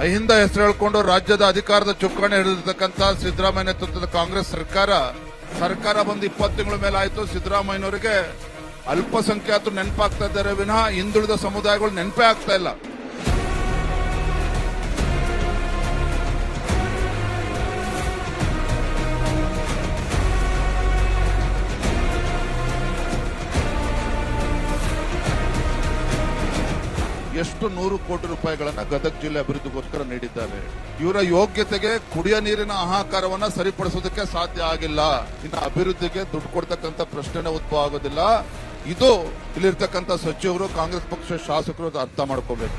ಅಹಿಂದ ಹೆಸರು ಹೇಳ್ಕೊಂಡು ರಾಜ್ಯದ ಅಧಿಕಾರದ ಚುಕ್ಕಾಣಿ ಹಿಡಿದಿರ್ತಕ್ಕಂಥ ಸಿದ್ದರಾಮಯ್ಯ ನೇತೃತ್ವದ ಕಾಂಗ್ರೆಸ್ ಸರ್ಕಾರ ಸರ್ಕಾರ ಬಂದು ಇಪ್ಪತ್ತು ತಿಂಗಳ ಮೇಲೆ ಆಯಿತು. ಸಿದ್ದರಾಮಯ್ಯನವರಿಗೆ ಅಲ್ಪಸಂಖ್ಯಾತರು ನೆನಪಾಗ್ತಾ ಇದ್ದಾರೆ. ವಿನಃ ಹಿಂದುಳಿದ ಸಮುದಾಯಗಳು ನೆನಪೇ ಆಗ್ತಾ ಇಲ್ಲ. ಎಷ್ಟು ನೂರು ಕೋಟಿ ರೂಪಾಯಿಗಳನ್ನ ಗದಗ ಜಿಲ್ಲೆ ಅಭಿವೃದ್ಧಿಗೋಸ್ಕರ ನೀಡಿದ್ದಾರೆ. ಇವರ ಯೋಗ್ಯತೆಗೆ ಕುಡಿಯ ನೀರಿನ ಆಹಾಕಾರವನ್ನ ಸರಿಪಡಿಸೋದಕ್ಕೆ ಸಾಧ್ಯ ಆಗಿಲ್ಲ. ಇನ್ನು ಅಭಿವೃದ್ಧಿಗೆ ದುಡ್ಡು ಕೊಡ್ತಕ್ಕಂಥ ಪ್ರಶ್ನೆನೇ ಉದ್ಭವ ಆಗೋದಿಲ್ಲ. ಇದು ಇಲ್ಲಿರ್ತಕ್ಕಂಥ ಸಚಿವರು, ಕಾಂಗ್ರೆಸ್ ಪಕ್ಷ ಶಾಸಕರು ಅರ್ಥ ಮಾಡ್ಕೋಬೇಕು.